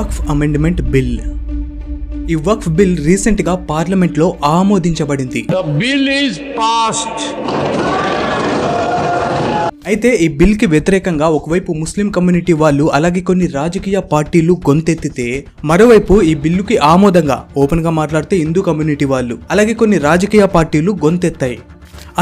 వక్ఫ్ amendment bill. ఈ waqf bill రీసెంట్గా పార్లమెంట్లో ఆమోదించబడింది. The bill is passed. అయితే ఈ బిల్కి వ్యతిరేకంగా ఒకవైపు ముస్లిం కమ్యూనిటీ వాళ్ళు అలాగే కొన్ని రాజకీయ పార్టీలు గొంతెత్తితే మరోవైపు ఈ బిల్లుకి ఆమోదంగా ఓపెన్గా మాట్లాడితే హిందూ కమ్యూనిటీ వాళ్ళు అలాగే కొన్ని రాజకీయ పార్టీలు గొంతెత్తాయి.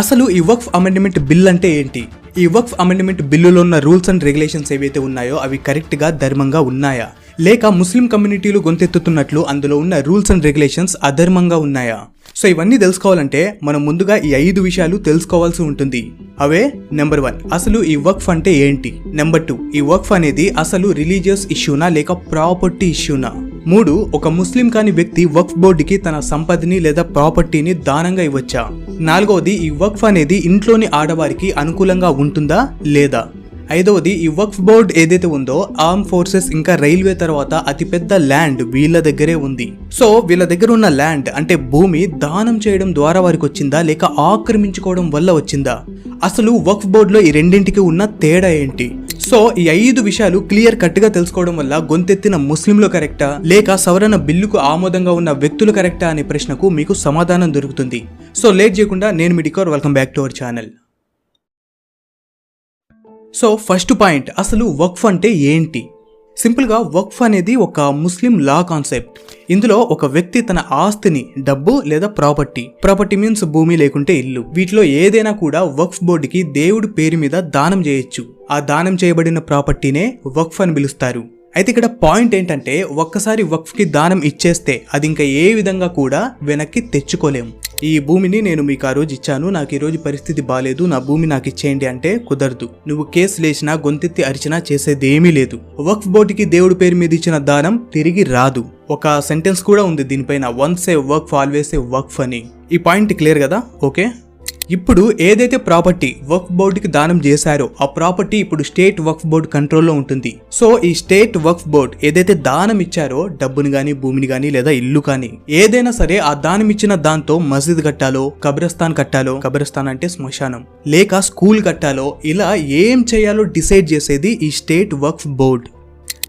అసలు ఈ వక్ఫ్ అమెండ్మెంట్ బిల్ అంటే ఏంటి? ఈ వక్ఫ్ అమెండ్మెంట్ బిల్లులో ఉన్న రూల్స్ అండ్ రెగ్యులేషన్స్ ఏవైతే ఉన్నాయో అవి కరెక్ట్గా ధర్మంగా ఉన్నాయా? లేక ముస్లిం కమ్యూనిటీలు గొంతెత్తుతున్నట్లు అందులో ఉన్న రూల్స్ అండ్ రెగ్యులేషన్స్ అధర్మంగా ఉన్నాయా? సో ఇవన్నీ తెలుసుకోవాలంటే మనం ముందుగా ఈ ఐదు విషయాలు తెలుసుకోవాల్సి ఉంటుంది. అవే నెంబర్ వన్ అసలు ఈ వక్ఫ్ అంటే ఏంటి? నెంబర్ టూ ఈ వక్ఫ్ అనేది అసలు రిలీజియస్ ఇష్యూనా లేక ప్రాపర్టీ ఇష్యూనా? మూడు ఒక ముస్లిం కాని వ్యక్తి వక్ఫ్ బోర్డుకి తన సంపదని లేదా ప్రాపర్టీని దానంగా ఇవ్వచ్చా? నాలుగవది ఈ వక్ఫ్ అనేది ఇంట్లోని ఆడవారికి అనుకూలంగా ఉంటుందా లేదా? ఐదవది ఈ వక్ఫ్ బోర్డ్ ఏదైతే ఉందో ఆర్మ్ ఫోర్సెస్ ఇంకా రైల్వే తర్వాత అతిపెద్ద ల్యాండ్ వీళ్ళ దగ్గరే ఉంది. సో వీళ్ళ దగ్గర ఉన్న ల్యాండ్ అంటే భూమి దానం చేయడం ద్వారా వారికి వచ్చిందా? లేక ఆక్రమించుకోవడం వల్ల వచ్చిందా? అసలు వక్ఫ్ బోర్డులో ఈ రెండింటికి ఉన్న తేడా ఏంటి? సో ఈ ఐదు విషయాలు క్లియర్ కట్గా తెలుసుకోవడం వల్ల గొంతెత్తిన ముస్లింలు కరెక్టా? లేక సవరణ బిల్లుకు ఆమోదంగా ఉన్న వ్యక్తులు కరెక్టా? అనే ప్రశ్నకు మీకు సమాధానం దొరుకుతుంది. సో లేట్ చేయకుండా నేను మీ decor welcome back to our channel so first point అసలు వక్ఫ్ అంటే ఏంటి? సింపుల్గా వక్ఫ్ అనేది ఒక ముస్లిం లా కాన్సెప్ట్ ఇందులో ఒక వ్యక్తి తన ఆస్తిని డబ్బు లేదా ప్రాపర్టీ ప్రాపర్టీ మీన్స్ భూమి లేకుంటే ఇల్లు. వీటిలో ఏదైనా కూడా వక్ఫ్ బోర్డుకి దేవుడి పేరు మీద దానం చేయొచ్చు. ఆ దానం చేయబడిన ప్రాపర్టీనే వక్ఫ్ అని పిలుస్తారు. అయితే ఇక్కడ పాయింట్ ఏంటంటే ఒక్కసారి వక్ఫ్కి దానం ఇచ్చేస్తే అది ఇంకా ఏ విధంగా కూడా వెనక్కి తెచ్చుకోలేము. ఈ భూమిని నేను మీకు ఆ రోజు ఇచ్చాను. నాకు ఈ రోజు పరిస్థితి బాగాలేదు నా భూమి నాకు ఇచ్చేయండి అంటే కుదరదు. నువ్వు కేసు లేచినా గొంతెత్తి అరిచినా చేసేది ఏమీ లేదు. వక్ఫ్ బోర్డుకి దేవుడి పేరు మీద ఇచ్చిన దానం తిరిగి రాదు. ఒక సెంటెన్స్ కూడా ఉంది దీనిపైన. Once a work always a work అని. ఈ పాయింట్ క్లియర్ కదా? ఓకే? ఇప్పుడు ఏదైతే ప్రాపర్టీ వక్ఫ్ బోర్డుకి దానం చేశారో ఆ ప్రాపర్టీ ఇప్పుడు స్టేట్ వక్ఫ్ బోర్డు కంట్రోల్లో ఉంటుంది. సో ఈ స్టేట్ వక్ఫ్ బోర్డ్ ఏదైతే దానం ఇచ్చారో డబ్బుని కానీ భూమిని కానీ లేదా ఇల్లు కానీ ఏదైనా సరే ఆ దానం ఇచ్చిన దాంతో మసీద్ కట్టాలో కబ్రస్థాన్ కట్టాలో కబ్రస్థాన్ అంటే శ్మశానం లేక స్కూల్ కట్టాలో ఇలా ఏం చేయాలో డిసైడ్ చేసేది ఈ స్టేట్ వక్ఫ్ బోర్డ్.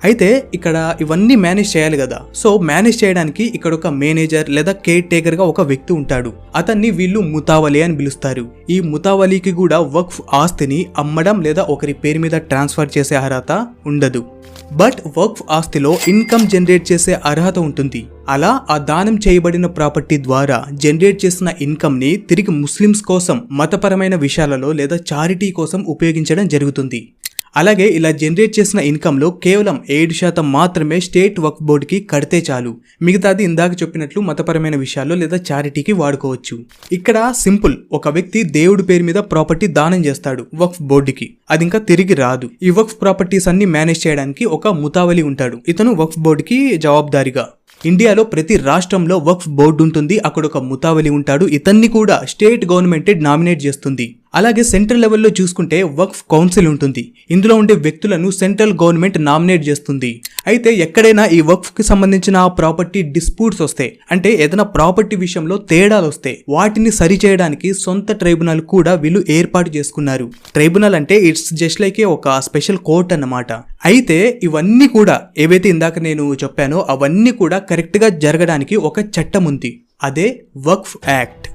అయితే ఇక్కడ ఇవన్నీ మేనేజ్ చేయాలి కదా. సో మేనేజ్ చేయడానికి ఇక్కడ ఒక మేనేజర్ లేదా కేర్ టేకర్గా ఒక వ్యక్తి ఉంటాడు. అతన్ని వీళ్ళు ముతావలి అని పిలుస్తారు. ఈ ముతావలికి కూడా వక్ఫ్ ఆస్తిని అమ్మడం లేదా ఒకరి పేరు మీద ట్రాన్స్ఫర్ చేసే అర్హత ఉండదు. బట్ వక్ఫ్ ఆస్తిలో ఇన్కమ్ జనరేట్ చేసే అర్హత ఉంటుంది. అలా ఆ దానం చేయబడిన ప్రాపర్టీ ద్వారా జనరేట్ చేసిన ఇన్కమ్ని తిరిగి ముస్లిమ్స్ కోసం మతపరమైన విషయాలలో లేదా చారిటీ కోసం ఉపయోగించడం జరుగుతుంది. అలాగే ఇలా జనరేట్ చేసిన ఇన్కంలో కేవలం ఏడు శాతం మాత్రమే స్టేట్ వక్ఫ్ బోర్డుకి కడితే చాలు. మిగతాది ఇందాక చెప్పినట్లు మతపరమైన విషయాల్లో లేదా చారిటీకి వాడుకోవచ్చు. ఇక్కడ సింపుల్. ఒక వ్యక్తి దేవుడి పేరు మీద ప్రాపర్టీ దానం చేస్తాడు వక్ఫ్ బోర్డుకి అది ఇంకా తిరిగి రాదు. ఈ వక్ఫ్ ప్రాపర్టీస్ అన్ని మేనేజ్ చేయడానికి ఒక ముతావలి ఉంటాడు. ఇతను వక్ఫ్ బోర్డుకి జవాబుదారిగా. ఇండియాలో ప్రతి రాష్ట్రంలో వక్ఫ్ బోర్డు ఉంటుంది. అక్కడ ఒక ముతావలి ఉంటాడు. ఇతన్ని కూడా స్టేట్ గవర్నమెంటే నామినేట్ చేస్తుంది. అలాగే సెంట్రల్ లెవెల్లో చూసుకుంటే వక్ఫ్ కౌన్సిల్ ఉంటుంది. ఇందులో ఉండే వ్యక్తులను సెంట్రల్ గవర్నమెంట్ నామినేట్ చేస్తుంది. అయితే ఎక్కడైనా ఈ వక్ఫ్కి సంబంధించిన ప్రాపర్టీ డిస్ప్యూట్స్ వస్తాయి అంటే ఏదైనా ప్రాపర్టీ విషయంలో తేడాలు వస్తాయి వాటిని సరిచేయడానికి సొంత ట్రైబ్యునల్ కూడా వీళ్ళు ఏర్పాటు చేసుకున్నారు. ట్రైబ్యునల్ అంటే ఇట్స్ జస్ట్ లైక్ ఒక స్పెషల్ కోర్ట్ అన్నమాట. అయితే ఇవన్నీ కూడా ఏవైతే ఇందాక నేను చెప్పానో అవన్నీ కూడా కరెక్ట్గా జరగడానికి ఒక చట్టం ఉంది. అదే వక్ఫ్ యాక్ట్.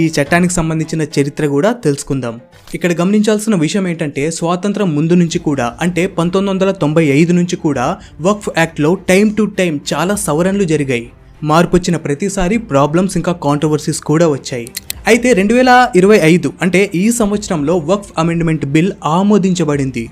ఈ చట్టానికి సంబంధించిన చరిత్ర కూడా తెలుసుకుందాం. ఇక్కడ గమనించాల్సిన విషయం ఏంటంటే స్వాతంత్రం ముందు నుంచి కూడా అంటే పంతొమ్మిది వందల తొంభై ఐదు నుంచి కూడా వక్ఫ్ యాక్ట్లో టైం టు టైం చాలా సవరణలు జరిగాయి. మార్పు వచ్చిన ప్రతిసారి ప్రాబ్లమ్స్ ఇంకా కాంట్రవర్సీస్ కూడా వచ్చాయి. అయితే రెండు వేల ఇరవై ఐదు అంటే ఈ సంవత్సరంలో వక్ఫ్ అమెండ్మెంట్ బిల్ ఆమోదించబడింది.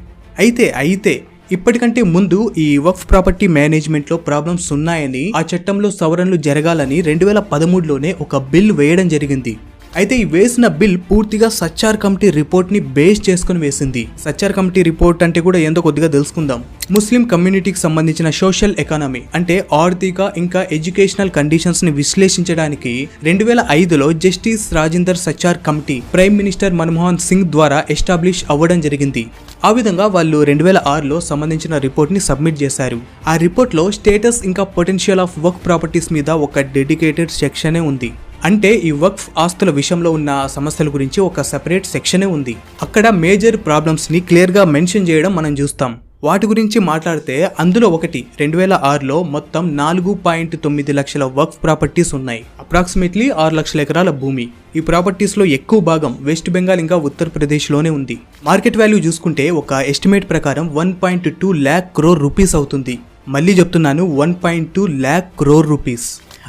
అయితే అయితే ఇప్పటికంటే ముందు ఈ వక్ఫ్ ప్రాపర్టీ మేనేజ్మెంట్లో ప్రాబ్లమ్స్ ఉన్నాయని ఆ చట్టంలో సవరణలు జరగాలని రెండు వేల పదమూడులోనే ఒక బిల్ వేయడం జరిగింది. అయితే ఈ వేసిన బిల్ పూర్తిగా సచ్చార్ కమిటీ రిపోర్ట్ని బేస్ చేసుకుని వేసింది. సచ్చార్ కమిటీ రిపోర్ట్ అంటే కూడా ఏందో కొద్దిగా తెలుసుకుందాం. ముస్లిం కమ్యూనిటీకి సంబంధించిన సోషల్ ఎకానమీ అంటే ఆర్థిక ఇంకా ఎడ్యుకేషనల్ కండిషన్స్ని విశ్లేషించడానికి రెండు వేల ఐదులో justice Rajinder Sachar committee prime minister Manmohan Singh ద్వారా ఎస్టాబ్లిష్ అవ్వడం జరిగింది. ఆ విధంగా వాళ్ళు రెండు వేల ఆరులో సంబంధించిన రిపోర్ట్ని సబ్మిట్ చేశారు. ఆ రిపోర్ట్లో స్టేటస్ ఇంకా పొటెన్షియల్ ఆఫ్ వర్క్ ప్రాపర్టీస్ మీద ఒక డెడికేటెడ్ సెక్షనే ఉంది. అంటే ఈ వక్ఫ్ ఆస్తుల విషయంలో ఉన్న సమస్యల గురించి ఒక సెపరేట్ సెక్షనే ఉంది. అక్కడ మేజర్ ప్రాబ్లమ్స్ని క్లియర్గా మెన్షన్ చేయడం మనం చూస్తాం. వాటి గురించి మాట్లాడితే అందులో ఒకటి రెండు వేల ఆరులో మొత్తం నాలుగు పాయింట్ తొమ్మిది లక్షల వర్క్ ప్రాపర్టీస్ ఉన్నాయి. అప్రాక్సిమేట్లీ ఆరు లక్షల ఎకరాల భూమి. ఈ ప్రాపర్టీస్లో ఎక్కువ భాగం వెస్ట్ బెంగాల్ ఇంకా ఉత్తరప్రదేశ్లోనే ఉంది. మార్కెట్ వాల్యూ చూసుకుంటే ఒక ఎస్టిమేట్ ప్రకారం one point two lakh crore rupees అవుతుంది. మళ్ళీ చెప్తున్నాను one point two lakh crore rupees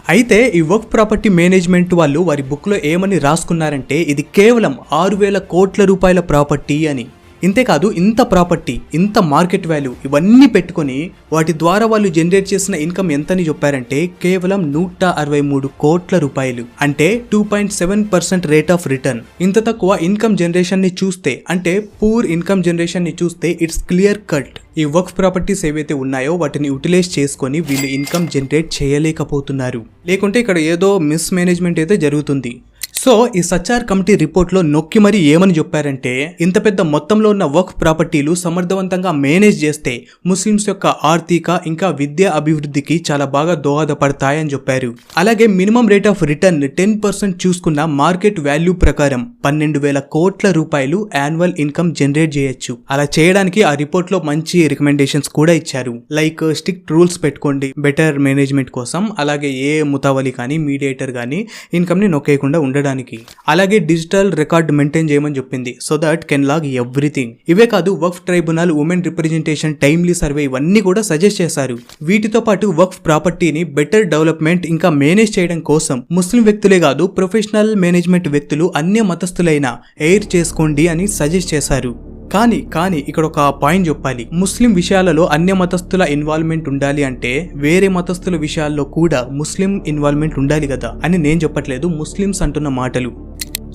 అయితే ఈ వర్క్ ప్రాపర్టీ మేనేజ్మెంట్ వాళ్ళు వారి బుక్లో ఏమని రాసుకున్నారంటే ఇది కేవలం ఆరు వేల కోట్ల రూపాయల ప్రాపర్టీ అని. ఇంతేకాదు ఇంత ప్రాపర్టీ ఇంత మార్కెట్ వాల్యూ ఇవన్నీ పెట్టుకొని వాటి ద్వారా వాళ్ళు జనరేట్ చేసిన ఇన్కమ్ ఎంతని చెప్పారంటే కేవలం నూట అరవై మూడు కోట్ల రూపాయలు. అంటే two point seven percent rate of return. ఇంత తక్కువ ఇన్కమ్ జనరేషన్ని చూస్తే అంటే పూర్ ఇన్కమ్ జనరేషన్ని చూస్తే ఇట్స్ క్లియర్ కట్. ఈ వర్క్ ప్రాపర్టీస్ ఏవైతే ఉన్నాయో వాటిని యూటిలైజ్ చేసుకొని వీళ్ళు ఇన్కమ్ జనరేట్ చేయలేకపోతున్నారు. లేకుంటే ఇక్కడ ఏదో మిస్ మేనేజ్మెంట్ అయితే జరుగుతుంది. సో ఈ సచార్ కమిటీ రిపోర్ట్లో నొక్కి మరి ఏమని చెప్పారంటే ఇంత పెద్ద మొత్తంలో ఉన్న వర్క్ ప్రాపర్టీలు సమర్థవంతంగా మేనేజ్ చేస్తే ముస్లిమ్స్ యొక్క ఆర్థిక ఇంకా విద్యా అభివృద్ధికి చాలా బాగా దోహదపడతాయని చెప్పారు. అలాగే minimum rate of return ten percent చూసుకున్న మార్కెట్ వాల్యూ ప్రకారం పన్నెండు వేల కోట్ల రూపాయలు యాన్యువల్ ఇన్కమ్ జనరేట్ చేయొచ్చు. అలా చేయడానికి ఆ రిపోర్ట్లో మంచి రికమెండేషన్స్ కూడా ఇచ్చారు. లైక్ స్ట్రిక్ట్ రూల్స్ పెట్టుకోండి బెటర్ మేనేజ్మెంట్ కోసం. అలాగే ఏ ముతావలి కానీ మీడియేటర్ కానీ ఇన్కమ్ని నొక్కేయకుండా ఉండడానికి అలాగే డిజిటల్ రికార్డ్ మెయింటైన్ చేయమని చెప్పింది. So that can log everything ఇవే కాదు work tribunal women representation timely survey ఇవన్నీ కూడా సజెస్ట్ చేశారు. వీటితో పాటు వర్క్ ప్రాపర్టీని బెటర్ డెవలప్మెంట్ ఇంకా మేనేజ్ చేయడం కోసం ముస్లిం వ్యక్తులే కాదు ప్రొఫెషనల్ మేనేజ్మెంట్ వ్యక్తులు అన్య మతస్థులైన ఎయిర్ చేసుకోండి అని సజెస్ట్ చేశారు. కానీ కానీ ఇక్కడ ఒక పాయింట్ చెప్పాలి. ముస్లిం విషయాలలో అన్య మతస్థుల ఇన్వాల్వ్మెంట్ ఉండాలి అంటే వేరే మతస్థుల విషయాల్లో కూడా ముస్లిం ఇన్వాల్వ్మెంట్ ఉండాలి కదా అని నేను చెప్పట్లేదు. ముస్లిమ్స్ అంటున్న మాటలు.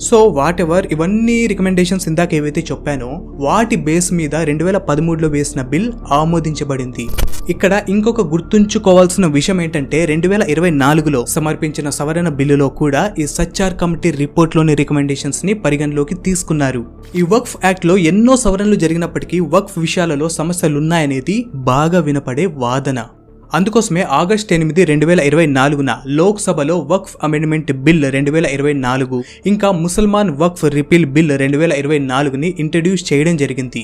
సో వాట్ ఎవర్ ఇవన్నీ రికమెండేషన్స్ ఇందాక ఏవైతే చెప్పానో వాటి బేస్ మీద రెండు వేల పదమూడులో వేసిన బిల్ ఆమోదించబడింది. ఇక్కడ ఇంకొక గుర్తుంచుకోవాల్సిన విషయం ఏంటంటే రెండు వేల ఇరవై నాలుగులో సమర్పించిన సవరణ బిల్లులో కూడా ఈ సచ్చార్ కమిటీ రిపోర్ట్లోని రికమెండేషన్స్ని పరిగణలోకి తీసుకున్నారు. ఈ వక్ఫ్ యాక్ట్లో ఎన్నో సవరణలు జరిగినప్పటికీ వక్ఫ్ విషయాలలో సమస్యలున్నాయనేది బాగా వినపడే వాదన. అందుకోసమే ఆగస్ట్ ఎనిమిది రెండు వేల ఇరవై నాలుగున లోక్సభలో వక్ఫ్ అమెండ్మెంట్ బిల్ రెండు వేల ఇరవై నాలుగు ఇంకా ముసల్మాన్ వక్ఫ్ రిపీల్ బిల్ రెండు వేల ఇరవై నాలుగుని ఇంట్రడ్యూస్ చేయడం జరిగింది.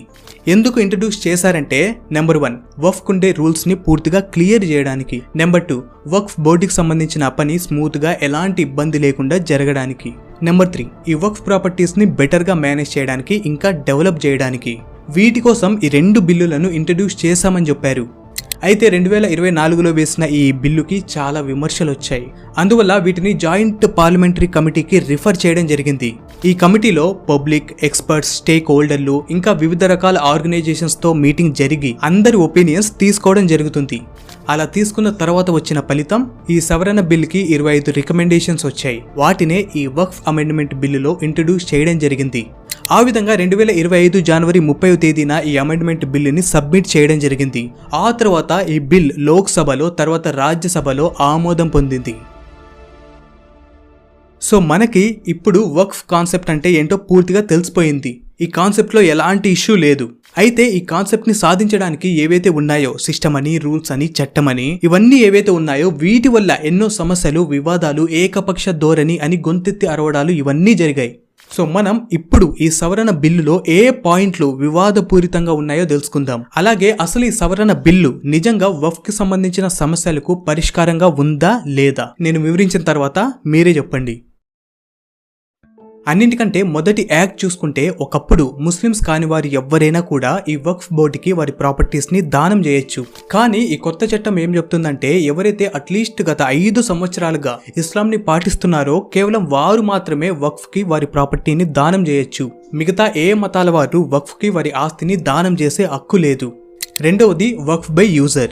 ఎందుకు ఇంట్రడ్యూస్ చేశారంటే నెంబర్ వన్ వక్ఫ్ ఉండే రూల్స్ని పూర్తిగా క్లియర్ చేయడానికి. నెంబర్ టూ వక్ఫ్ బోర్డుకి సంబంధించిన పని స్మూత్గా ఎలాంటి ఇబ్బంది లేకుండా జరగడానికి. నెంబర్ త్రీ ఈ వక్ఫ్ ప్రాపర్టీస్ని బెటర్గా మేనేజ్ చేయడానికి ఇంకా డెవలప్ చేయడానికి. వీటి కోసం ఈ రెండు బిల్లులను ఇంట్రడ్యూస్ చేశామని చెప్పారు. అయితే రెండు వేల ఇరవై నాలుగులో వేసిన ఈ బిల్లుకి చాలా విమర్శలు వచ్చాయి. అందువల్ల వీటిని జాయింట్ పార్లమెంటరీ కమిటీకి రిఫర్ చేయడం జరిగింది. ఈ కమిటీలో పబ్లిక్ ఎక్స్పర్ట్స్ స్టేక్ హోల్డర్లు ఇంకా వివిధ రకాల ఆర్గనైజేషన్స్తో మీటింగ్ జరిగి అందరి ఒపీనియన్స్ తీసుకోవడం జరుగుతుంది. అలా తీసుకున్న తర్వాత వచ్చిన ఫలితం ఈ సవరణ బిల్లుకి ఇరవై ఐదు రికమెండేషన్స్ వచ్చాయి. వాటినే ఈ వక్ఫ్ అమెండ్మెంట్ బిల్లులో ఇంట్రడ్యూస్ చేయడం జరిగింది. ఆ విధంగా రెండు వేల ఇరవై ఐదు జనవరి ముప్పై తేదీన ఈ అమెండ్మెంట్ బిల్లుని సబ్మిట్ చేయడం జరిగింది. ఆ తర్వాత ఈ బిల్ లోక్సభలో తర్వాత రాజ్యసభలో ఆమోదం పొందింది. సో మనకి ఇప్పుడు వక్ఫ్ కాన్సెప్ట్ అంటే ఏంటో పూర్తిగా తెలిసిపోయింది. ఈ కాన్సెప్ట్లో ఎలాంటి ఇష్యూ లేదు. అయితే ఈ కాన్సెప్ట్ని సాధించడానికి ఏవైతే ఉన్నాయో సిస్టమ్ అని రూల్స్ అని చట్టం అని ఇవన్నీ ఏవైతే ఉన్నాయో వీటి వల్ల ఎన్నో సమస్యలు వివాదాలు ఏకపక్ష ధోరణి అని గొంతెత్తి అరవడాలు ఇవన్నీ జరిగాయి. సో మనం ఇప్పుడు ఈ సవరణ బిల్లులో ఏ పాయింట్లు వివాదపూరితంగా ఉన్నాయో తెలుసుకుందాం. అలాగే అసలు ఈ సవరణ బిల్లు నిజంగా వఫ్కి సంబంధించిన సమస్యలకు పరిష్కారంగా ఉందా లేదా? నేను వివరించిన తర్వాత మీరే చెప్పండి. అన్నింటికంటే మొదటి యాక్ట్ చూసుకుంటే ఒకప్పుడు ముస్లిమ్స్ కాని వారు ఎవ్వరైనా కూడా ఈ వక్ఫ్ బోర్డుకి వారి ప్రాపర్టీస్ని దానం చేయొచ్చు. కానీ ఈ కొత్త చట్టం ఏం చెప్తుందంటే ఎవరైతే అట్లీస్ట్ గత ఐదు సంవత్సరాలుగా ఇస్లాం ని పాటిస్తున్నారో కేవలం వారు మాత్రమే వక్ఫ్కి వారి ప్రాపర్టీని దానం చేయొచ్చు. మిగతా ఏ మతాల వారు వక్ఫ్కి వారి ఆస్తిని దానం చేసే హక్కు లేదు. రెండవది వక్ఫ్ బై యూజర్.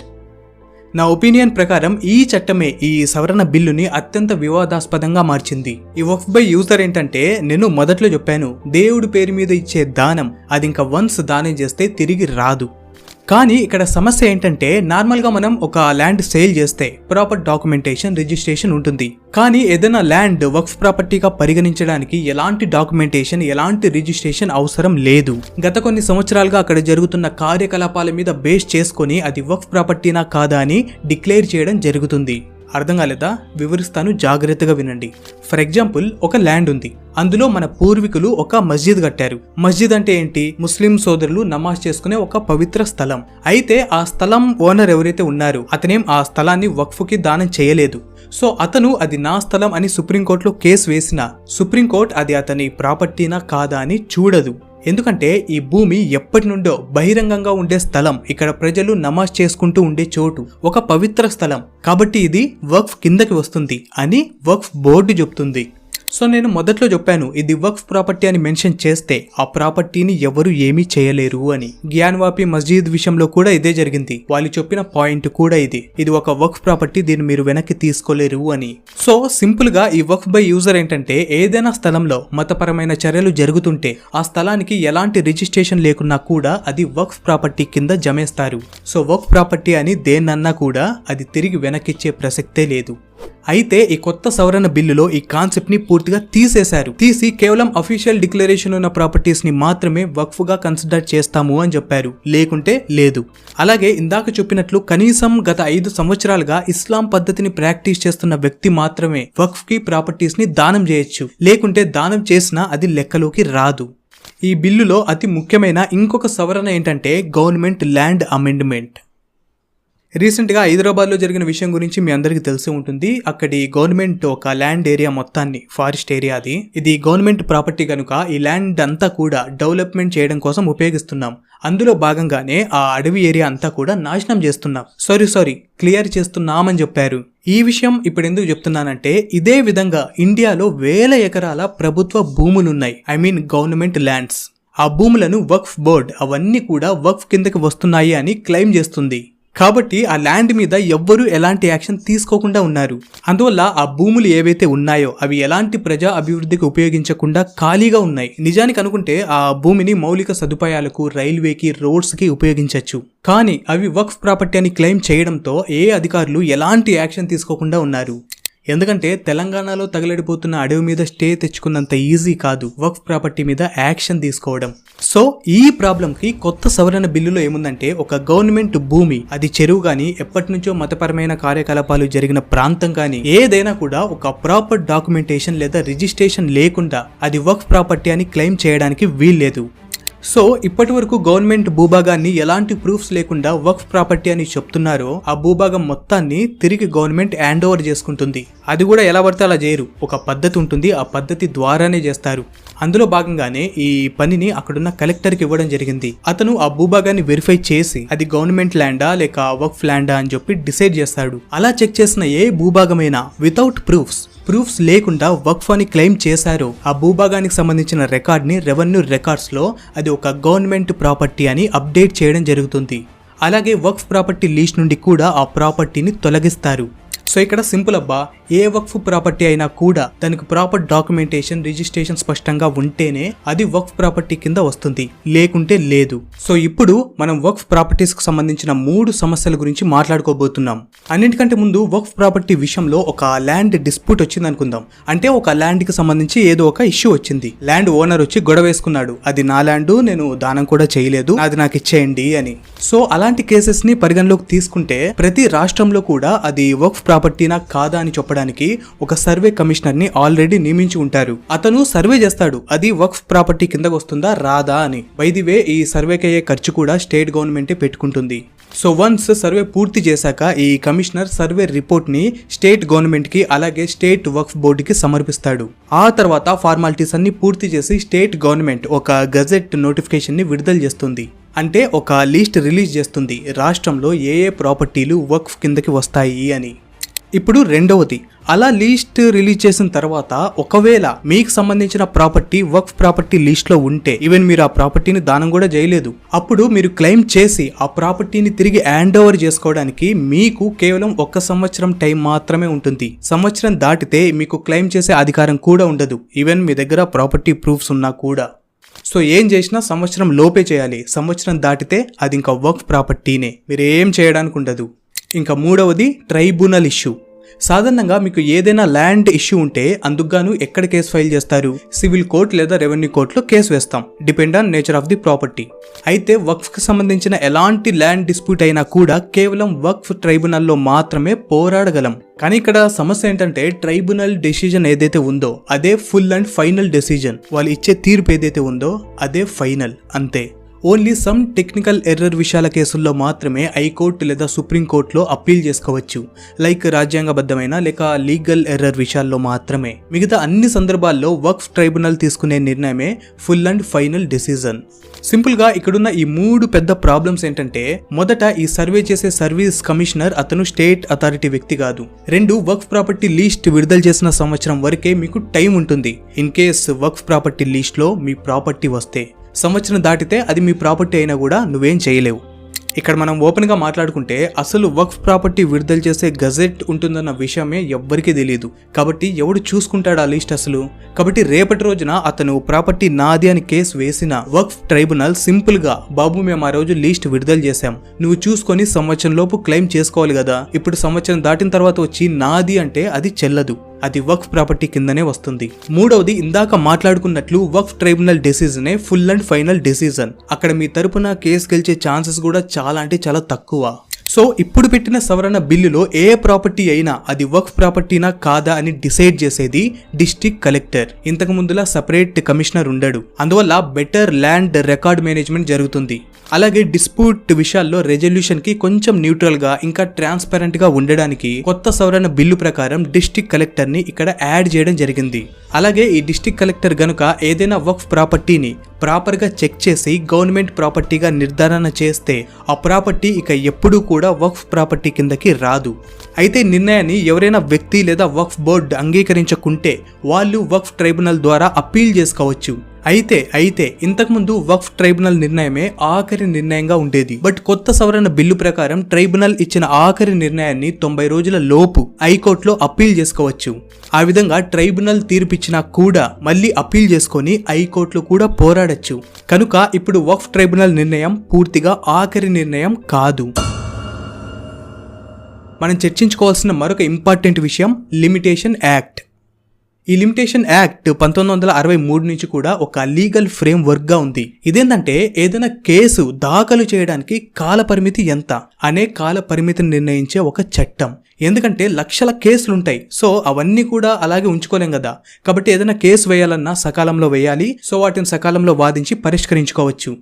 నా ఒపీనియన్ ప్రకారం ఈ చట్టమే ఈ సవరణ బిల్లుని అత్యంత వివాదాస్పదంగా మార్చింది. ఈ వఫ్ బై యూజర్ ఏంటంటే నేను మొదట్లో చెప్పాను దేవుడి పేరు మీద ఇచ్చే దానం అది ఇంకా వన్స్ దానం చేస్తే తిరిగి రాదు. కానీ ఇక్కడ సమస్య ఏంటంటే నార్మల్గా మనం ఒక ల్యాండ్ సేల్ చేస్తే ప్రాపర్ డాక్యుమెంటేషన్ రిజిస్ట్రేషన్ ఉంటుంది. కానీ ఏదైనా ల్యాండ్ వక్ఫ్ ప్రాపర్టీగా పరిగణించడానికి ఎలాంటి డాక్యుమెంటేషన్ ఎలాంటి రిజిస్ట్రేషన్ అవసరం లేదు. గత కొన్ని సంవత్సరాలుగా అక్కడ జరుగుతున్న కార్యకలాపాల మీద బేస్ చేసుకొని అది వక్ఫ్ ప్రాపర్టీనా కాదా అని డిక్లేర్ చేయడం జరుగుతుంది. అర్థం కాలేదా? వివరిస్తాను జాగ్రత్తగా వినండి. ఫర్ ఎగ్జాంపుల్ ఒక ల్యాండ్ ఉంది. అందులో మన పూర్వీకులు ఒక మస్జిద్ కట్టారు. మస్జిద్ అంటే ఏంటి? ముస్లిం సోదరులు నమాజ్ చేసుకునే ఒక పవిత్ర స్థలం. అయితే ఆ స్థలం ఓనర్ ఎవరైతే ఉన్నారో అతనేం ఆ స్థలాన్ని వక్ఫ్కి దానం చేయలేదు. సో అతను అది నా స్థలం అని సుప్రీంకోర్టులో కేసు వేసిన సుప్రీంకోర్టు అది అతని ప్రాపర్టీనా కాదా అని చూడదు. ఎందుకంటే ఈ భూమి ఎప్పటి నుండో బహిరంగంగా ఉండే స్థలం. ఇక్కడ ప్రజలు నమాజ్ చేసుకుంటూ ఉండే చోటు. ఒక పవిత్ర స్థలం. కాబట్టి ఇది వక్ఫ్ కిందకి వస్తుంది అని వక్ఫ్ బోర్డు చెప్తుంది. సో నేను మొదట్లో చెప్పాను ఇది వక్ఫ్ ప్రాపర్టీ అని మెన్షన్ చేస్తే ఆ ప్రాపర్టీని ఎవరు ఏమీ చేయలేరు అని. జ్ఞాన్వాపి మస్జిద్ విషయంలో కూడా ఇదే జరిగింది. వాళ్ళు చెప్పిన పాయింట్ కూడా ఇది. ఇది ఒక వక్ఫ్ ప్రాపర్టీ దీన్ని మీరు వెనక్కి తీసుకోలేరు అని. సో సింపుల్గా ఈ వక్ఫ్ బై యూజర్ ఏంటంటే ఏదైనా స్థలంలో మతపరమైన చర్యలు జరుగుతుంటే ఆ స్థలానికి ఎలాంటి రిజిస్ట్రేషన్ లేకున్నా కూడా అది వక్ఫ్ ప్రాపర్టీ కింద జమేస్తారు. సో వక్ఫ్ ప్రాపర్టీ అని దేన్నన్నా కూడా అది తిరిగి వెనక్కిచ్చే ప్రసక్తే లేదు. అయితే ఈ కొత్త సవరణ బిల్లులో ఈ కాన్సెప్ట్ని పూర్తిగా తీసేశారు. తీసి కేవలం అఫీషియల్ డిక్లరేషన్ ఉన్న ప్రాపర్టీస్ని మాత్రమే వక్ఫ్గా కన్సిడర్ చేస్తాము అని చెప్పారు. లేకుంటే లేదు. అలాగే ఇందాక చెప్పినట్లు కనీసం గత ఐదు సంవత్సరాలుగా ఇస్లాం పద్ధతిని ప్రాక్టీస్ చేస్తున్న వ్యక్తి మాత్రమే వక్ఫ్కి ప్రాపర్టీస్ని దానం చేయొచ్చు. లేకుంటే దానం చేసినా అది లెక్కలోకి రాదు. ఈ బిల్లులో అతి ముఖ్యమైన ఇంకొక సవరణ ఏంటంటే గవర్నమెంట్ ల్యాండ్ అమెండ్మెంట్. రీసెంట్గా హైదరాబాద్లో జరిగిన విషయం గురించి మీ అందరికీ తెలిసి ఉంటుంది. అక్కడి గవర్నమెంట్ ఒక ల్యాండ్ ఏరియా మొత్తాన్ని ఫారెస్ట్ ఏరియా అది. ఇది గవర్నమెంట్ ప్రాపర్టీ కనుక ఈ ల్యాండ్ అంతా కూడా డెవలప్మెంట్ చేయడం కోసం ఉపయోగిస్తున్నాం. అందులో భాగంగానే ఆ అడవి ఏరియా అంతా కూడా నాశనం చేస్తున్నాం. సారీ సారీ క్లియర్ చేస్తున్నామని చెప్పారు. ఈ విషయం ఇప్పుడు ఎందుకు చెప్తున్నానంటే ఇదే విధంగా ఇండియాలో వేల ఎకరాల ప్రభుత్వ భూములున్నాయి. I mean government lands. ఆ భూములను వక్ఫ్ బోర్డ్ అవన్నీ కూడా వక్ఫ్ కిందకి వస్తున్నాయి అని క్లెయిమ్ చేస్తుంది. కాబట్టి ఆ ల్యాండ్ మీద ఎవ్వరూ ఎలాంటి యాక్షన్ తీసుకోకుండా ఉన్నారు. అందువల్ల ఆ భూములు ఏవైతే ఉన్నాయో అవి ఎలాంటి ప్రజా అభివృద్ధికి ఉపయోగించకుండా ఖాళీగా ఉన్నాయి. నిజానికి అనుకుంటే ఆ భూమిని మౌలిక సదుపాయాలకు రైల్వేకి రోడ్స్కి ఉపయోగించవచ్చు కానీ అవి వక్ఫ్ ప్రాపర్టీ అని క్లెయిమ్ చేయడంతో ఏ అధికారులు ఎలాంటి యాక్షన్ తీసుకోకుండా ఉన్నారు? ఎందుకంటే తెలంగాణలో తగలడిపోతున్న అడవి మీద స్టే తెచ్చుకున్నంత ఈజీ కాదు వర్క్ ప్రాపర్టీ మీద యాక్షన్ తీసుకోవడం. సో ఈ ప్రాబ్లంకి కొత్త సవరణ బిల్లులో ఏముందంటే ఒక గవర్నమెంట్ భూమి అది చెరువు కానీ ఎప్పటి నుంచో మతపరమైన కార్యకలాపాలు జరిగిన ప్రాంతం కానీ ఏదైనా కూడా ఒక ప్రాపర్ డాక్యుమెంటేషన్ లేదా రిజిస్ట్రేషన్ లేకుండా అది వర్క్ ప్రాపర్టీ అని క్లెయిమ్ చేయడానికి వీల్లేదు. సో ఇప్పటి వరకు గవర్నమెంట్ భూభాగాన్ని ఎలాంటి ప్రూఫ్స్ లేకుండా వక్ఫ్ ప్రాపర్టీ అని చెప్తున్నారో ఆ భూభాగం మొత్తాన్ని తిరిగి గవర్నమెంట్ హ్యాండ్ ఓవర్ చేసుకుంటుంది. అది కూడా ఎలా పడితే అలా చేయరు. ఒక పద్ధతి ఉంటుంది. ఆ పద్ధతి ద్వారానే చేస్తారు. అందులో భాగంగానే ఈ పనిని అక్కడున్న కలెక్టర్కి ఇవ్వడం జరిగింది. అతను ఆ భూభాగాన్ని వెరిఫై చేసి అది గవర్నమెంట్ ల్యాండా లేక వక్ఫ్ ల్యాండా అని చెప్పి డిసైడ్ చేస్తాడు. అలా చెక్ చేసిన ఏ భూభాగమైనా వితౌట్ ప్రూఫ్స్. ప్రూఫ్స్ లేకుండా వక్ఫ్ అని క్లెయిమ్ చేశారు. ఆ భూభాగానికి సంబంధించిన రికార్డ్ని రెవెన్యూ రికార్డ్స్లో అది ఒక గవర్నమెంట్ ప్రాపర్టీ అని అప్డేట్ చేయడం జరుగుతుంది. అలాగే వక్ఫ్ ప్రాపర్టీ లీస్ట్ నుండి కూడా ఆ ప్రాపర్టీని తొలగిస్తారు. సో ఇక్కడ సింపుల్ అబ్బా ఏ వక్ఫ్ ప్రాపర్టీ అయినా కూడా దానికి ప్రాపర్ డాక్యుమెంటేషన్ రిజిస్ట్రేషన్ స్పష్టంగా ఉంటేనే అది వక్ఫ్ ప్రాపర్టీ కింద వస్తుంది. లేకుంటే లేదు. సో ఇప్పుడు మనం వక్ఫ్ ప్రాపర్టీస్కు సంబంధించిన మూడు సమస్యల గురించి మాట్లాడుకోబోతున్నాం. అన్నిటికంటే ముందు వక్ఫ్ ప్రాపర్టీ విషయంలో ఒక ల్యాండ్ డిస్ప్యూట్ వచ్చింది అనుకుందాం. అంటే ఒక ల్యాండ్కి సంబంధించి ఏదో ఒక ఇష్యూ వచ్చింది. ల్యాండ్ ఓనర్ వచ్చి గొడవ వేసుకున్నాడు. అది నా ల్యాండ్ నేను దానం కూడా చేయలేదు. అది నాకు ఇచ్చేయండి అని. సో అలాంటి కేసెస్ని పరిగణలోకి తీసుకుంటే ప్రతి రాష్ట్రంలో కూడా అది వక్ఫ్ ప్రాపర్టీనా కాదా అని చెప్పడానికి ఒక సర్వే కమిషనర్ని ఆల్రెడీ నియమించి ఉంటారు. అతను సర్వే చేస్తాడు. అది వక్ఫ్ ప్రాపర్టీ కిందకు వస్తుందా రాదా అని. వే ఈ సర్వేకి అయ్యే ఖర్చు కూడా స్టేట్ గవర్నమెంటే పెట్టుకుంటుంది. సో వన్స్ సర్వే పూర్తి చేశాక ఈ కమిషనర్ సర్వే రిపోర్ట్ని స్టేట్ గవర్నమెంట్కి అలాగే స్టేట్ వక్ఫ్ బోర్డుకి సమర్పిస్తాడు. ఆ తర్వాత ఫార్మాలిటీస్ అన్ని పూర్తి చేసి స్టేట్ గవర్నమెంట్ ఒక గజెట్ నోటిఫికేషన్ని విడుదల చేస్తుంది. అంటే ఒక లిస్ట్ రిలీజ్ చేస్తుంది. రాష్ట్రంలో ఏ ఏ ప్రాపర్టీలు వక్ఫ్ కిందకి వస్తాయి అని. ఇప్పుడు రెండవది. అలా లీస్ట్ రిలీజ్ చేసిన తర్వాత ఒకవేళ మీకు సంబంధించిన ప్రాపర్టీ వక్ఫ్ ప్రాపర్టీ లిస్ట్లో ఉంటే ఈవెన్ మీరు ఆ ప్రాపర్టీని దానం కూడా చేయలేదు. అప్పుడు మీరు క్లెయిమ్ చేసి ఆ ప్రాపర్టీని తిరిగి హ్యాండ్ ఓవర్ చేసుకోవడానికి మీకు కేవలం ఒక్క సంవత్సరం టైం మాత్రమే ఉంటుంది. సంవత్సరం దాటితే మీకు క్లెయిమ్ చేసే అధికారం కూడా ఉండదు. ఈవెన్ మీ దగ్గర ప్రాపర్టీ ప్రూఫ్స్ ఉన్నా కూడా. సో ఏం చేసినా సంవత్సరం లోపే చేయాలి. సంవత్సరం దాటితే అది ఇంకా వర్క్ ప్రాపర్టీనే. మీరు ఏం చేయడానికి ఉండదు. ఇంకా మూడవది ట్రైబ్యునల్ ఇష్యూ. సాధారణంగా మీకు ఏదైనా ల్యాండ్ ఇష్యూ ఉంటే అందుకుగాను ఎక్కడ కేసు ఫైల్ చేస్తారు? సివిల్ కోర్ట్ లేదా రెవెన్యూ కోర్టులో కేసు వేస్తాం. Depend on nature of the property. అయితే వక్ఫ్కి సంబంధించిన ఎలాంటి ల్యాండ్ డిస్ప్యూట్ అయినా కూడా కేవలం వక్ఫ్ ట్రైబ్యునల్లో మాత్రమే పోరాడగలం. కానీ ఇక్కడ సమస్య ఏంటంటే ట్రైబ్యునల్ డెసిజన్ ఏదైతే ఉందో అదే ఫుల్ అండ్ ఫైనల్ డెసిజన్ వాళ్ళు ఇచ్చే తీర్పు ఏదైతే ఉందో అదే ఫైనల్. అంతే. ఓన్లీ సమ్ టెక్నికల్ ఎర్రర్ విషయాల కేసుల్లో మాత్రమే హైకోర్టు లేదా సుప్రీంకోర్టులో అప్పీల్ చేసుకోవచ్చు. లైక్ రాజ్యాంగబద్ధమైన లేక లీగల్ ఎర్రర్ విషయాల్లో మాత్రమే. మిగతా అన్ని సందర్భాల్లో వక్ఫ్ ట్రైబ్యునల్ తీసుకునే నిర్ణయమే ఫుల్ అండ్ ఫైనల్ డెసిజన్. సింపుల్గా ఇక్కడున్న ఈ మూడు పెద్ద ప్రాబ్లమ్స్ ఏంటంటే మొదట ఈ సర్వే చేసే సర్వీస్ కమిషనర్ అతను స్టేట్ అథారిటీ వ్యక్తి కాదు. రెండు వక్ఫ్ ప్రాపర్టీ లీస్ట్ విడుదల చేసిన సంవత్సరం వరకే మీకు టైం ఉంటుంది. ఇన్ కేస్ వక్ఫ్ ప్రాపర్టీ లీస్ట్లో మీ ప్రాపర్టీ వస్తే. సంవత్సరం దాటితే అది మీ ప్రాపర్టీ అయినా కూడా నువ్వేం చేయలేవు. ఇక్కడ మనం ఓపెన్గా మాట్లాడుకుంటే అసలు వక్ఫ్ ప్రాపర్టీ విడుదల చేసే గజెట్ ఉంటుందన్న విషయమే ఎవ్వరికీ తెలియదు కాబట్టి ఎవడు చూసుకుంటాడు ఆ లిస్ట్ అసలు? కాబట్టి రేపటి రోజున అతను ప్రాపర్టీ నాది అని కేసు వేసిన వక్ఫ్ ట్రైబ్యునల్ సింపుల్గా బాబు మేము ఆ రోజు లిస్ట్ విడుదల చేశాం. నువ్వు చూసుకొని సంవత్సరం లోపు క్లెయిమ్ చేసుకోవాలి కదా. ఇప్పుడు సంవత్సరం దాటిన తర్వాత వచ్చి నాది అంటే అది చెల్లదు. అది వక్ఫ్ ప్రాపర్టీ కిందనే వస్తుంది. మూడవది ఇందాక మాట్లాడుకున్నట్లు వక్ఫ్ ట్రైబ్యునల్ డెసిజనే ఫుల్ అండ్ ఫైనల్ డెసిజన్. అక్కడ మీ తరపున కేసు గెలిచే ఛాన్సెస్ కూడా చాలా అంటే చాలా తక్కువ. సో ఇప్పుడు పెట్టిన సవరణ బిల్లులో ఏ ప్రాపర్టీ అయినా అది వక్ఫ్ ప్రాపర్టీనా కాదా అని డిసైడ్ చేసేది డిస్టిక్ కలెక్టర్. ఇంతకు ముందులా సపరేట్ కమిషనర్ ఉండడు. అందువల్ల బెటర్ ల్యాండ్ రికార్డ్ మేనేజ్మెంట్ జరుగుతుంది. అలాగే డిస్ప్యూట్ విషయాల్లో రెజల్యూషన్కి కొంచెం న్యూట్రల్గా ఇంకా ట్రాన్స్పరెంట్గా ఉండడానికి కొత్త సవరణ బిల్లు ప్రకారం డిస్ట్రిక్ట్ కలెక్టర్ ని ఇక్కడ యాడ్ చేయడం జరిగింది. అలాగే ఈ డిస్టిక్ కలెక్టర్ గనుక ఏదైనా వక్ఫ్ ప్రాపర్టీని ప్రాపర్గా చెక్ చేసి గవర్నమెంట్ ప్రాపర్టీగా నిర్ధారణ చేస్తే ఆ ప్రాపర్టీ ఇక ఎప్పుడూ కూడా వక్ఫ్ ప్రాపర్టీ కిందకి రాదు. అయితే నిర్ణయాన్ని ఎవరైనా వ్యక్తి లేదా వక్ఫ్ బోర్డు అంగీకరించకుంటే వాళ్ళు వక్ఫ్ ట్రైబ్యునల్ ద్వారా అప్పీల్ చేసుకోవచ్చు. అయితే అయితే ఇంతకుముందు వక్ఫ్ ట్రైబ్యునల్ నిర్ణయమే ఆఖరి నిర్ణయంగా ఉండేది. బట్ కొత్త సవరణ బిల్లు ప్రకారం ట్రైబ్యునల్ ఇచ్చిన ఆఖరి నిర్ణయాన్ని తొంభై రోజుల లోపు హైకోర్టులో అప్పీల్ చేసుకోవచ్చు. ఆ విధంగా ట్రైబ్యునల్ తీర్పిచ్చినా కూడా మళ్ళీ అప్పీల్ చేసుకొని హైకోర్టులో కూడా పోరాడొచ్చు. కనుక ఇప్పుడు వక్ఫ్ ట్రైబ్యునల్ నిర్ణయం పూర్తిగా ఆఖరి నిర్ణయం కాదు. మనం చర్చించుకోవాల్సిన మరొక ఇంపార్టెంట్ విషయం లిమిటేషన్ యాక్ట్. ఈ లిమిటేషన్ యాక్ట్ పంతొమ్మిది వందల అరవై మూడు నుంచి కూడా ఒక లీగల్ ఫ్రేమ్ వర్క్గా ఉంది. ఇదేంటంటే ఏదైనా కేసు దాఖలు చేయడానికి కాల పరిమితి ఎంత? అనే కాల పరిమితిని నిర్ణయించే ఒక చట్టం. ఎందుకంటే లక్షల కేసులు ఉంటాయి సో అవన్నీ కూడా అలాగే ఉంచుకోలేం కదా. కాబట్టి ఏదైనా కేసు వేయాలన్నా సకాలంలో వేయాలి. సో వాటిని సకాలంలో వాదించి పరిష్కరించుకోవచ్చు.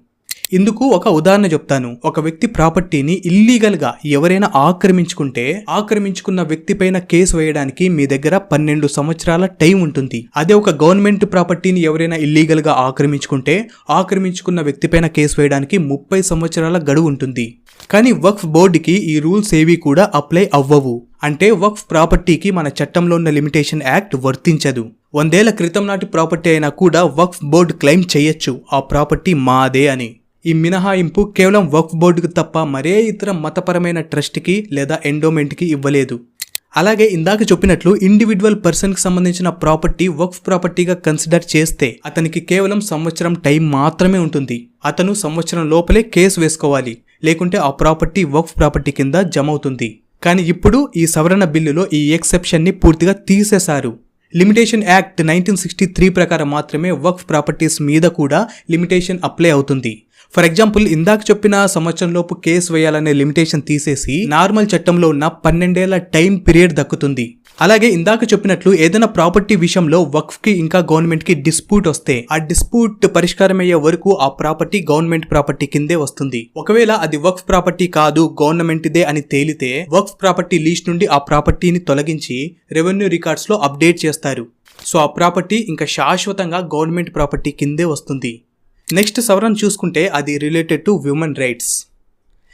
ఇందుకు ఒక ఉదాహరణ చెప్తాను. ఒక వ్యక్తి ప్రాపర్టీని ఇల్లీగల్గా ఎవరైనా ఆక్రమించుకుంటే ఆక్రమించుకున్న వ్యక్తి పైన కేసు వేయడానికి మీ దగ్గర పన్నెండు సంవత్సరాల టైం ఉంటుంది. అదే ఒక గవర్నమెంట్ ప్రాపర్టీని ఎవరైనా ఇల్లీగల్గా ఆక్రమించుకుంటే ఆక్రమించుకున్న వ్యక్తి పైన కేసు వేయడానికి ముప్పై సంవత్సరాల గడువు ఉంటుంది. కానీ వక్ఫ్ బోర్డుకి ఈ రూల్స్ ఏవి కూడా అప్లై అవ్వవు. అంటే వక్ఫ్ ప్రాపర్టీకి మన చట్టంలో ఉన్న లిమిటేషన్ యాక్ట్ వర్తించదు. వందేళ్ళ క్రితం నాటి ప్రాపర్టీ అయినా కూడా వక్ఫ్ బోర్డు క్లెయిమ్ చేయొచ్చు. ఆ ప్రాపర్టీ మాదే అని. ఈ మినహాయింపు కేవలం వక్ఫ్ బోర్డుకు తప్ప మరే ఇతర మతపరమైన ట్రస్ట్కి లేదా ఎండోమెంట్కి ఇవ్వలేదు. అలాగే ఇందాక చెప్పినట్లు ఇండివిజువల్ పర్సన్కి సంబంధించిన ప్రాపర్టీ వక్ఫ్ ప్రాపర్టీగా కన్సిడర్ చేస్తే అతనికి కేవలం సంవత్సరం టైం మాత్రమే ఉంటుంది. అతను సంవత్సరం లోపలే కేసు వేసుకోవాలి. లేకుంటే ఆ ప్రాపర్టీ వక్ఫ్ ప్రాపర్టీ కింద జమ అవుతుంది కానీ ఇప్పుడు ఈ సవరణ బిల్లులో ఈ ఎక్సెప్షన్ని పూర్తిగా తీసేశారు. Limitation act nineteen sixty three ప్రకారం మాత్రమే వక్ఫ్ ప్రాపర్టీస్ మీద కూడా లిమిటేషన్ అప్లై అవుతుంది. ఫర్ ఎగ్జాంపుల్ ఇందాక చెప్పిన సంవత్సరంలోపు కేసు వేయాలనే లిమిటేషన్ తీసేసి నార్మల్ చట్టంలో ఉన్న పన్నెండేళ్ళ టైం పీరియడ్ దక్కుతుంది. అలాగే ఇందాక చెప్పినట్లు ఏదైనా ప్రాపర్టీ విషయంలో వక్ఫ్కి ఇంకా గవర్నమెంట్కి డిస్ప్యూట్ వస్తే ఆ డిస్ప్యూట్ పరిష్కారం అయ్యే వరకు ఆ ప్రాపర్టీ గవర్నమెంట్ ప్రాపర్టీ కిందే వస్తుంది. ఒకవేళ అది వక్ఫ్ ప్రాపర్టీ కాదు గవర్నమెంట్ దే అని తేలితే వక్ఫ్ ప్రాపర్టీ లీస్ట్ నుండి ఆ ప్రాపర్టీని తొలగించి రెవెన్యూ రికార్డ్స్లో అప్డేట్ చేస్తారు. సో ఆ ప్రాపర్టీ ఇంకా శాశ్వతంగా గవర్నమెంట్ ప్రాపర్టీ కిందే వస్తుంది. నెక్స్ట్ సవరణ చూసుకుంటే అది రిలేటెడ్ టు హ్యూమన్ రైట్స్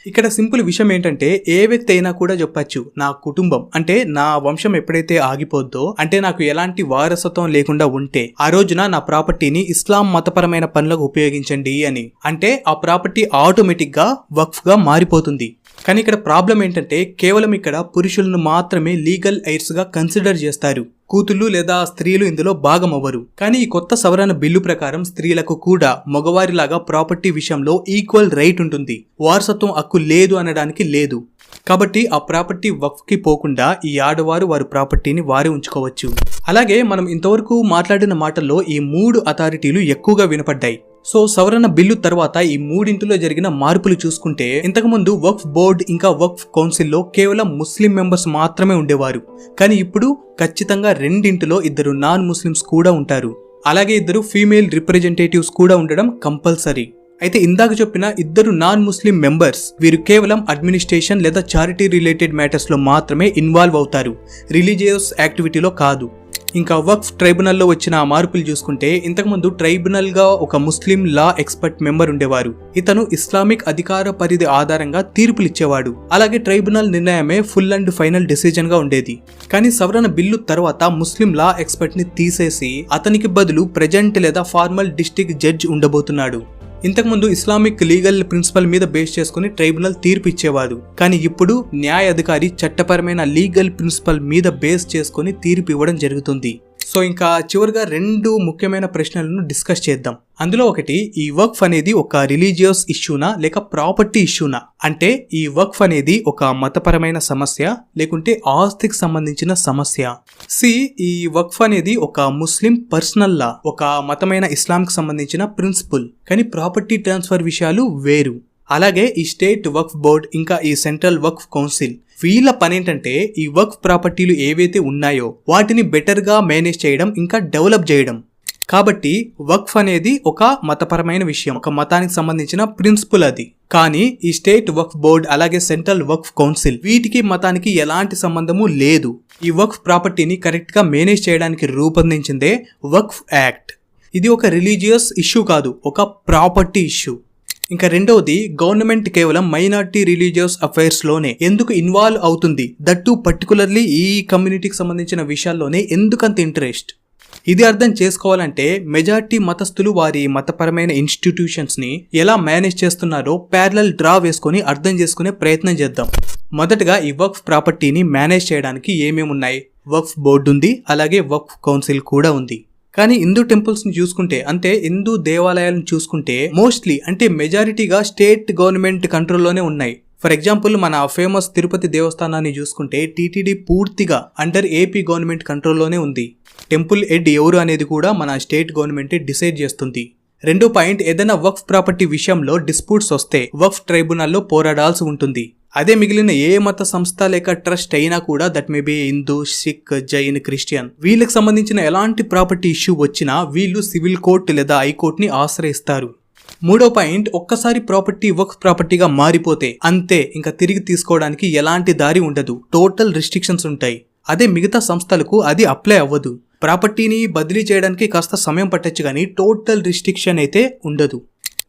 ఇక్కడ సింపుల్ విషయం ఏంటంటే ఏ వ్యక్తి అయినా కూడా చెప్పచ్చు నా కుటుంబం అంటే నా వంశం ఎప్పుడైతే ఆగిపోద్దో అంటే నాకు ఎలాంటి వారసత్వం లేకుండా ఉంటే ఆ రోజున నా ప్రాపర్టీని ఇస్లాం మతపరమైన పనులకు ఉపయోగించండి అని. అంటే ఆ ప్రాపర్టీ ఆటోమేటిక్గా వక్ఫ్గా మారిపోతుంది. కానీ ఇక్కడ ప్రాబ్లం ఏంటంటే కేవలం ఇక్కడ పురుషులను మాత్రమే లీగల్ ఎయిర్స్గా కన్సిడర్ చేస్తారు. కూతుళ్ళు లేదా స్త్రీలు ఇందులో భాగం అవ్వరు. కానీ ఈ కొత్త సవరణ బిల్లు ప్రకారం స్త్రీలకు కూడా మగవారిలాగా ప్రాపర్టీ విషయంలో ఈక్వల్ రైట్ ఉంటుంది. వారసత్వం హక్కు లేదు అనడానికి లేదు. కాబట్టి ఆ ప్రాపర్టీ వక్ఫ్కి పోకుండా ఈ ఆడవారు వారి ప్రాపర్టీని వారే ఉంచుకోవచ్చు. అలాగే మనం ఇంతవరకు మాట్లాడిన మాటల్లో ఈ మూడు అథారిటీలు ఎక్కువగా వినపడ్డాయి. సో సవరణ బిల్లు తర్వాత ఈ మూడింటిలో జరిగిన మార్పులు చూసుకుంటే ఇంతకుముందు వక్ఫ్ బోర్డ్ ఇంకా వక్ఫ్ కౌన్సిల్లో కేవలం ముస్లిం మెంబర్స్ మాత్రమే ఉండేవారు. కానీ ఇప్పుడు ఖచ్చితంగా రెండింటిలో ఇద్దరు నాన్ ముస్లిమ్స్ కూడా ఉంటారు. అలాగే ఇద్దరు ఫీమేల్ రిప్రజెంటేటివ్స్ కూడా ఉండడం కంపల్సరీ. అయితే ఇందాక చెప్పిన ఇద్దరు నాన్ ముస్లిం మెంబర్స్ వీరు కేవలం అడ్మినిస్ట్రేషన్ లేదా చారిటీ రిలేటెడ్ మ్యాటర్స్లో మాత్రమే ఇన్వాల్వ్ అవుతారు. రిలీజియస్ యాక్టివిటీలో కాదు. ఇంకా వక్ఫ్ ట్రైబ్యునల్లో వచ్చిన ఆ మార్పులు చూసుకుంటే ఇంతకుముందు ట్రైబ్యునల్గా ఒక ముస్లిం లా ఎక్స్పర్ట్ మెంబర్ ఉండేవారు. ఇతను ఇస్లామిక్ అధికార పరిధి ఆధారంగా తీర్పులు ఇచ్చేవాడు అలాగే ట్రైబ్యునల్ నిర్ణయమే ఫుల్ అండ్ ఫైనల్ డిసిజన్గా ఉండేది. కానీ సవరణ బిల్లు తర్వాత ముస్లిం లా ఎక్స్పర్ట్ని తీసేసి అతనికి బదులు ప్రజెంట్ లేదా ఫార్మల్ డిస్టిక్ జడ్జ్ ఉండబోతున్నాడు. ఇంతకుముందు ఇస్లామిక్ లీగల్ ప్రిన్సిపల్ మీద బేస్ చేసుకుని ట్రైబ్యునల్ తీర్పు ఇచ్చేవారు కానీ ఇప్పుడు న్యాయ అధికారి చట్టపరమైన లీగల్ ప్రిన్సిపల్ మీద బేస్ చేసుకుని తీర్పు ఇవ్వడం జరుగుతుంది. సో ఇంకా చివరిగా రెండు ముఖ్యమైన ప్రశ్నలను డిస్కస్ చేద్దాం. అందులో ఒకటి ఈ వక్ఫ్ అనేది ఒక రిలీజియస్ ఇష్యూనా లేక ప్రాపర్టీ ఇష్యూనా? అంటే ఈ వక్ఫ్ అనేది ఒక మతపరమైన సమస్య లేకుంటే ఆస్తికి సంబంధించిన సమస్య. సి ఈ వక్ఫ్ అనేది ఒక ముస్లిం పర్సనల్ లా ఒక మతమైన ఇస్లాంకి సంబంధించిన ప్రిన్సిపల్. కానీ ప్రాపర్టీ ట్రాన్స్ఫర్ విషయాలు వేరు. అలాగే ఈ స్టేట్ వక్ఫ్ బోర్డ్ ఇంకా ఈ సెంట్రల్ వక్ఫ్ కౌన్సిల్ వీళ్ళ పని ఏంటంటే ఈ వక్ఫ్ ప్రాపర్టీలు ఏవైతే ఉన్నాయో వాటిని బెటర్గా మేనేజ్ చేయడం ఇంకా డెవలప్ చేయడం. కాబట్టి వక్ఫ్ అనేది ఒక మతపరమైన విషయం ఒక మతానికి సంబంధించిన ప్రిన్సిపల్ అది. కానీ ఈ స్టేట్ వక్ఫ్ బోర్డ్ అలాగే సెంట్రల్ వక్ఫ్ కౌన్సిల్ వీటికి మతానికి ఎలాంటి సంబంధము లేదు. ఈ వక్ఫ్ ప్రాపర్టీని కరెక్ట్గా మేనేజ్ చేయడానికి రూపొందించిందే వక్ఫ్ యాక్ట్. ఇది ఒక రిలీజియస్ ఇష్యూ కాదు ఒక ప్రాపర్టీ ఇష్యూ ఇంకా రెండవది గవర్నమెంట్ కేవలం మైనార్టీ రిలీజియస్ అఫైర్స్లోనే ఎందుకు ఇన్వాల్వ్ అవుతుంది? దట్టు పర్టికులర్లీ ఈ కమ్యూనిటీకి సంబంధించిన విషయాల్లోనే ఎందుకంత ఇంట్రెస్ట్ ఇది అర్థం చేసుకోవాలంటే మెజార్టీ మతస్థులు వారి మతపరమైన ఇన్స్టిట్యూషన్స్ని ఎలా మేనేజ్ చేస్తున్నారో ప్యారలల్ డ్రా వేసుకొని అర్థం చేసుకునే ప్రయత్నం చేద్దాం. మొదటగా ఈ వక్ఫ్ ప్రాపర్టీని మేనేజ్ చేయడానికి ఏమేమి ఉన్నాయి వక్ఫ్ బోర్డు ఉంది అలాగే వక్ఫ్ కౌన్సిల్ కూడా ఉంది. కానీ హిందూ టెంపుల్స్ని చూసుకుంటే అంటే హిందూ దేవాలయాలను చూసుకుంటే మోస్ట్లీ అంటే మెజారిటీగా స్టేట్ గవర్నమెంట్ కంట్రోల్లోనే ఉన్నాయి. ఫర్ ఎగ్జాంపుల్ మన ఫేమస్ తిరుపతి దేవస్థానాన్ని చూసుకుంటే టీటీడీ పూర్తిగా అండర్ ఏపీ గవర్నమెంట్ కంట్రోల్లోనే ఉంది. టెంపుల్ హెడ్ ఎవరు అనేది కూడా మన స్టేట్ గవర్నమెంటే డిసైడ్ చేస్తుంది. రెండో పాయింట్ ఏదైనా వక్ఫ్ ప్రాపర్టీ విషయంలో డిస్ప్యూట్స్ వస్తే వక్ఫ్ ట్రైబ్యునల్లో పోరాడాల్సి ఉంటుంది. అదే మిగిలిన ఏ మత సంస్థ లేక ట్రస్ట్ అయినా కూడా that may be Hindu Sikh Jain Christian. వీళ్ళకి సంబంధించిన ఎలాంటి ప్రాపర్టీ ఇష్యూ వచ్చినా వీళ్ళు సివిల్ కోర్ట్ లేదా హైకోర్టుని ఆశ్రయిస్తారు. మూడో పాయింట్ ఒక్కసారి ప్రాపర్టీ వర్క్ ప్రాపర్టీగా మారిపోతే అంతే ఇంకా తిరిగి తీసుకోవడానికి ఎలాంటి దారి ఉండదు. టోటల్ రిస్ట్రిక్షన్స్ ఉంటాయి. అదే మిగతా సంస్థలకు అది అప్లై అవ్వదు. ప్రాపర్టీని బదిలీ చేయడానికి కాస్త సమయం పట్టచ్చు కానీ టోటల్ రిస్ట్రిక్షన్ అయితే ఉండదు.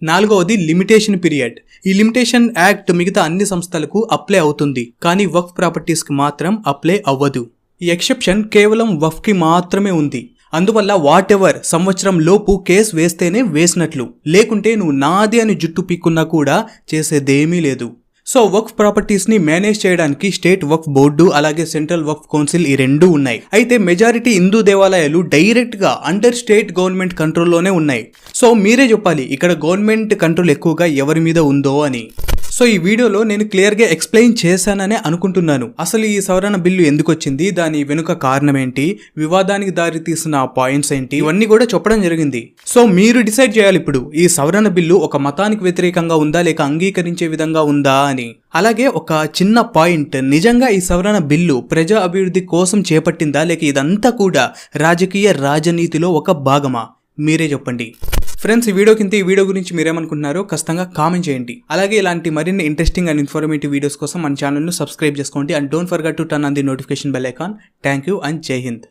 నాలుగవది లిమిటేషన్ పీరియడ్ ఈ లిమిటేషన్ యాక్ట్ మిగతా అన్ని సంస్థలకు అప్లై అవుతుంది కానీ వక్ఫ్ ప్రాపర్టీస్కి మాత్రం అప్లై అవ్వదు. ఈ ఎక్సెప్షన్ కేవలం వఫ్కి మాత్రమే ఉంది. అందువల్ల వాట్ ఎవర్ సంవత్సరం లోపు కేసు వేస్తేనే వేసినట్లు. లేకుంటే నువ్వు నాది అని జుట్టు పీక్కున్నా కూడా చేసేదేమీ లేదు. సో వక్ఫ్ ప్రాపర్టీస్ని మేనేజ్ చేయడానికి స్టేట్ వక్ఫ్ బోర్డు అలాగే సెంట్రల్ వక్ఫ్ కౌన్సిల్ ఈ రెండు ఉన్నాయి. అయితే మెజారిటీ హిందూ దేవాలయాలు డైరెక్ట్గా అండర్ స్టేట్ గవర్నమెంట్ కంట్రోల్లోనే ఉన్నాయి. సో మీరే చెప్పాలి ఇక్కడ గవర్నమెంట్ కంట్రోల్ ఎక్కువగా ఎవరి మీద ఉందో అని. సో ఈ వీడియోలో నేను క్లియర్గా ఎక్స్ప్లెయిన్ చేశాననే అనుకుంటున్నాను. అసలు ఈ సవరణ బిల్లు ఎందుకు వచ్చింది దాని వెనుక కారణం ఏంటి వివాదానికి దారి తీసిన పాయింట్స్ ఏంటి? ఇవన్నీ కూడా చెప్పడం జరిగింది. సో మీరు డిసైడ్ చేయాలి ఇప్పుడు. ఈ సవరణ బిల్లు ఒక మతానికి వ్యతిరేకంగా ఉందా? లేక అంగీకరించే విధంగా ఉందా అని. అలాగే ఒక చిన్న పాయింట్. నిజంగా ఈ సవరణ బిల్లు ప్రజా అభివృద్ధి కోసం చేపట్టిందా? లేక ఇదంతా కూడా రాజకీయ రాజనీతిలో ఒక భాగమా? మీరే చెప్పండి. ఫ్రెండ్స్ ఈ వీడియో కింద ఈ వీడియో గురించి మీరేమనుకుంటున్నారో ఖచ్చితంగా కామెంట్ చేయండి. అలాగే ఇలాంటి మరిన్ని ఇంట్రెస్టింగ్ అండ్ ఇన్ఫర్మేటివ్ వీడియోస్ కోసం మన ఛానల్ను సబ్స్క్రైబ్ చేసుకోండి. And don't forget to turn on the notification bell icon thank you and Jai Hind